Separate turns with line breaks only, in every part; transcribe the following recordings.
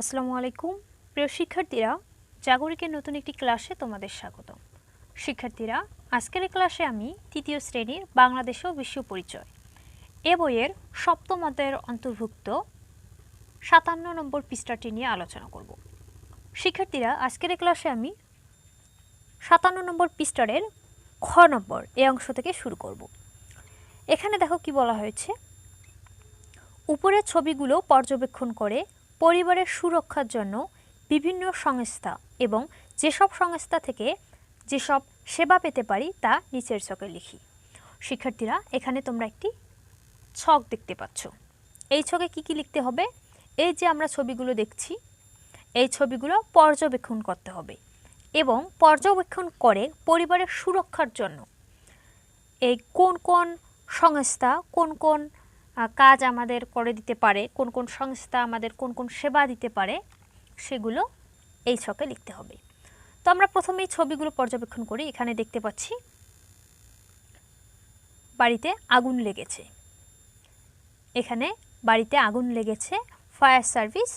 আসসালামু আলাইকুম। প্রিয় শিক্ষার্থীরা, জাগরিকের নতুন একটি ক্লাসে তোমাদের স্বাগত শিক্ষার্থীরা, আজকের ক্লাসে আমি তৃতীয় শ্রেণির বাংলাদেশ ও বিশ্ব পরিচয় এ বইয়ের সপ্তম অধ্যায়ের অন্তর্ভুক্ত সাতান্ন নম্বর পৃষ্ঠাটি নিয়ে আলোচনা করব। শিক্ষার্থীরা, আজকের ক্লাসে আমি সাতান্ন নম্বর পৃষ্ঠারের খ নম্বর এ অংশ থেকে শুরু করব। এখানে দেখো কি বলা হয়েছে, উপরের ছবিগুলো পর্যবেক্ষণ করে পরিবারের সুরক্ষার জন্য বিভিন্ন সংস্থা এবং যেসব সংস্থা থেকে যেসব সেবা পেতে পারি তা নিচের ছকে লিখি। শিক্ষার্থীরা, এখানে তোমরা একটি ছক দেখতে পাচ্ছ। এই ছকে কি কি লিখতে হবে? এই যে আমরা ছবিগুলো দেখছি, এই ছবিগুলো পর্যবেক্ষণ করতে হবে এবং পর্যবেক্ষণ করে পরিবারের সুরক্ষার জন্য এই কোন কোন সংস্থা, কোন কোন কাজ আমাদের করে দিতে পারে, কোন কোন সংস্থা আমাদের কোন কোন সেবা দিতে পারে, সেগুলো এই ছকে লিখতে হবে। তো আমরা প্রথমেই ছবিগুলো পর্যবেক্ষণ করি, এখানে দেখতে পাচ্ছি বাড়িতে আগুন লেগেছে। এখানে বাড়িতে আগুন লেগেছে, ফায়ার সার্ভিস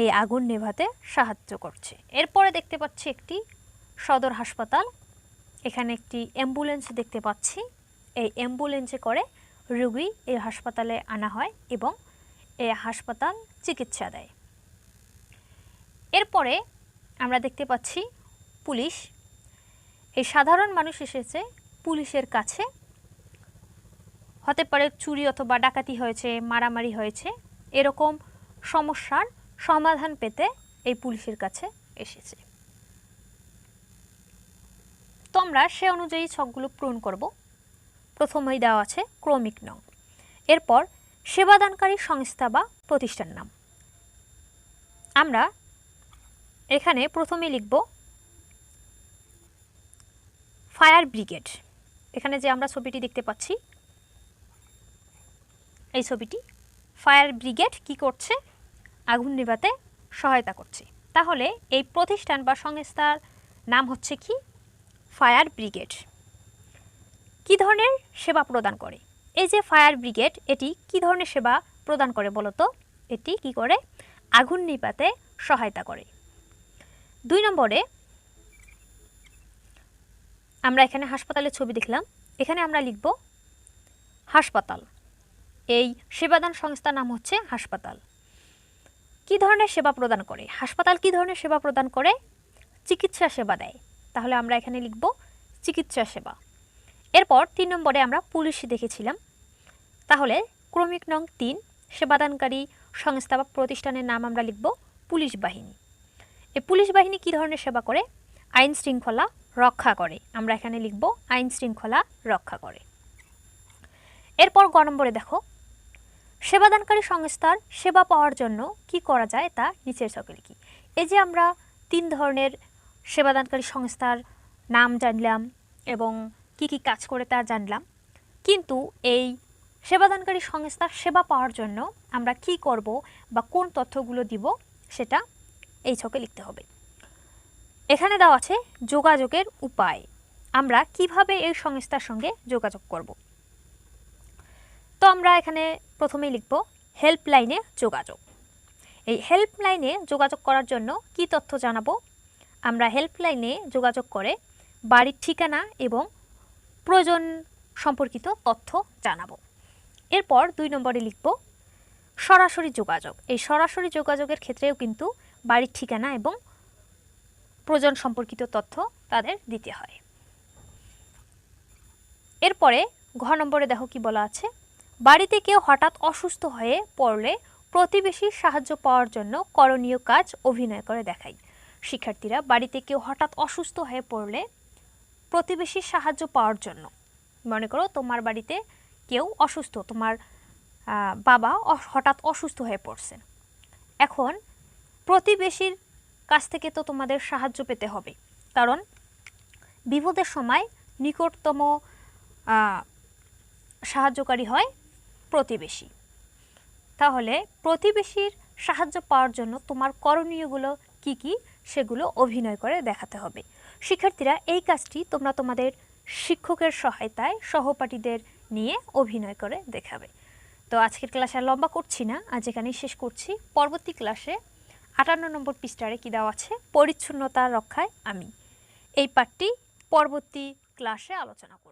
এই আগুন নেভাতে সাহায্য করছে। এরপরে দেখতে পাচ্ছি একটি সদর হাসপাতাল, এখানে একটি অ্যাম্বুলেন্স দেখতে পাচ্ছি। এই অ্যাম্বুলেন্সে করে রোগী এই হাসপাতালে আনা হয় এবং এই হাসপাতাল চিকিৎসা দেয়। এরপরে আমরা দেখতে পাচ্ছি পুলিশ। এই সাধারণ মানুষ এসেছে পুলিশের কাছে। হতে পারে চুরি অথবা ডাকাতি হয়েছে, মারামারি হয়েছে, এরকম সমস্যার সমাধান পেতে এই পুলিশের কাছে এসেছে। তো আমরা সে অনুযায়ী ছকগুলো পূরণ করব। প্রথমেই দেওয়া আছে ক্রমিক নং। এরপর সেবাদানকারী সংস্থা বা প্রতিষ্ঠান নাম। আমরা এখানে প্রথমে লিখব ফায়ার ব্রিগেড। এখানে যে আমরা ছবিটি দেখতে পাচ্ছি, এই ছবিটি ফায়ার ব্রিগেড কি করছে, আগুন নেভাতে সহায়তা করছে। তাহলে এই প্রতিষ্ঠান বা সংস্থার নাম হচ্ছে কি? Fire brigade. কি ধরনের সেবা প্রদান করে? এই যে ফায়ার ব্রিগেড, এটি কি ধরনের সেবা প্রদান করে বলতো? এটি কি করে? আগুন নিপাতে সহায়তা করে। দুই নম্বরে, আমরা এখানে হাসপাতালের ছবি দেখলাম। এখানে আমরা লিখব, হাসপাতাল। এই সেবাদান সংস্থার নাম হচ্ছে হাসপাতাল। কি ধরনের সেবা প্রদান করে? হাসপাতাল কি ধরনের সেবা প্রদান করে? চিকিৎসা সেবা দেয়। তাহলে আমরা এখানে লিখব, চিকিৎসা সেবা। এরপর তিন নম্বরে আমরা পুলিশ দেখেছিলাম। তাহলে ক্রমিক নং তিন সেবাদানকারী সংস্থা বা প্রতিষ্ঠানের নাম আমরা লিখব পুলিশ বাহিনী। এই পুলিশ বাহিনী কী ধরনের সেবা করে? আইন শৃঙ্খলা রক্ষা করে। আমরা এখানে লিখব আইন শৃঙ্খলা রক্ষা করে। এরপর গ নম্বরে দেখো সেবাদানকারী সংস্থার সেবা পাওয়ার জন্য কি করা যায় তা নিচের ছকে কি এই যে আমরা তিন ধরনের সেবাদানকারী সংস্থার নাম জানলাম এবং কি কি কাজ করে তা জানলাম। কিন্তু এই সেবাদানকারী সংস্থার সেবা পাওয়ার জন্য আমরা কি করব বা কোন তথ্যগুলো দিব সেটা এই ছকে লিখতে হবে। এখানে দেওয়া আছে যোগাযোগের উপায়। আমরা কীভাবে এই সংস্থার সঙ্গে যোগাযোগ করব। তো আমরা এখানে প্রথমেই লিখব হেল্পলাইনে যোগাযোগ। এই হেল্পলাইনে যোগাযোগ করার জন্য কি তথ্য জানাব? আমরা হেল্পলাইনে যোগাযোগ করে বাড়ির ঠিকানা এবং প্রয়োজন সম্পর্কিত তথ্য জানাব। এরপর দুই নম্বরে লিখব, সরাসরি যোগাযোগ। এই সরাসরি যোগাযোগের ক্ষেত্রেও কিন্তু বাড়ির ঠিকানা এবং প্রয়োজন সম্পর্কিত তথ্য তাদের দিতে হয়। এরপরে ঘ নম্বরে দেখো কি বলা আছে, বাড়িতে কেউ হঠাৎ অসুস্থ হয়ে পড়লে প্রতিবেশীর সাহায্য পাওয়ার জন্য করণীয় কাজ অভিনয় করে দেখাই। শিক্ষার্থীরা বাড়িতে কেউ হঠাৎ অসুস্থ হয়ে পড়লে প্রতিবেশীর সাহায্য পাওয়ার জন্য। মনে করো তোমার বাড়িতে কেউ অসুস্থ, তোমার বাবা হঠাৎ অসুস্থ হয়ে পড়ছে। এখন প্রতিবেশীর কাছ থেকে তো তোমাদের সাহায্য পেতে হবে। কারণ বিপদের সময় নিকটতম সাহায্যকারী হয় প্রতিবেশী। তাহলে প্রতিবেশীর সাহায্য পাওয়ার জন্য তোমার করণীয়গুলো কি কি? সেগুলো অভিনয় করে দেখাতে হবে। শিক্ষার্থীরা এই কাজটি তোমরা তোমাদের শিক্ষকের সহায়তায় সহপাঠীদের নিয়ে অভিনয় করে দেখাবে। তো আজকের ক্লাসে আর লম্বা করছি না, আজ এখানেই শেষ করছি। পরবর্তী ক্লাসে আটান্ন নম্বর পৃষ্ঠারে কী দেওয়া আছে? পরিচ্ছন্নতা রক্ষায় আমি। এই পাঠটি পরবর্তী ক্লাসে আলোচনা করব।